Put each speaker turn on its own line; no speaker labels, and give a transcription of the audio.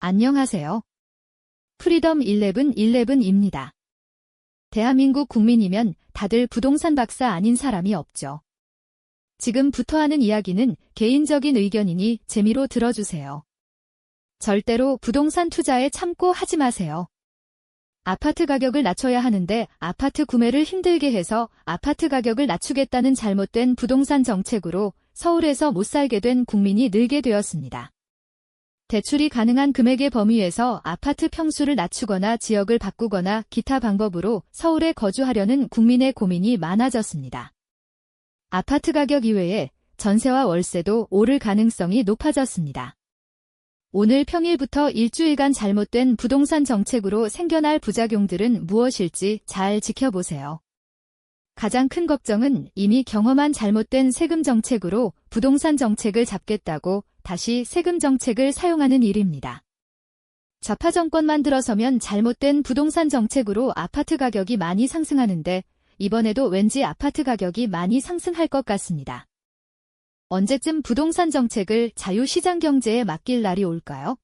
안녕하세요. 프리덤 11 11입니다. 대한민국 국민이면 다들 부동산 박사 아닌 사람이 없죠. 지금부터 하는 이야기는 개인적인 의견이니 재미로 들어주세요. 절대로 부동산 투자에 참고 하지 마세요. 아파트 가격을 낮춰야 하는데 아파트 구매를 힘들게 해서 아파트 가격을 낮추겠다는 잘못된 부동산 정책으로 서울에서 못 살게 된 국민이 늘게 되었습니다. 대출이 가능한 금액의 범위에서 아파트 평수를 낮추거나 지역을 바꾸거나 기타 방법으로 서울에 거주하려는 국민의 고민이 많아졌습니다. 아파트 가격 이외에 전세와 월세도 오를 가능성이 높아졌습니다. 오늘 평일부터 일주일간 잘못된 부동산 정책으로 생겨날 부작용들은 무엇일지 잘 지켜보세요. 가장 큰 걱정은 이미 경험한 잘못된 세금 정책으로 부동산 정책을 잡겠다고 다시 세금 정책을 사용하는 일입니다. 좌파 정권만 들어서면 잘못된 부동산 정책으로 아파트 가격이 많이 상승하는데 이번에도 왠지 아파트 가격이 많이 상승할 것 같습니다. 언제쯤 부동산 정책을 자유시장 경제에 맡길 날이 올까요?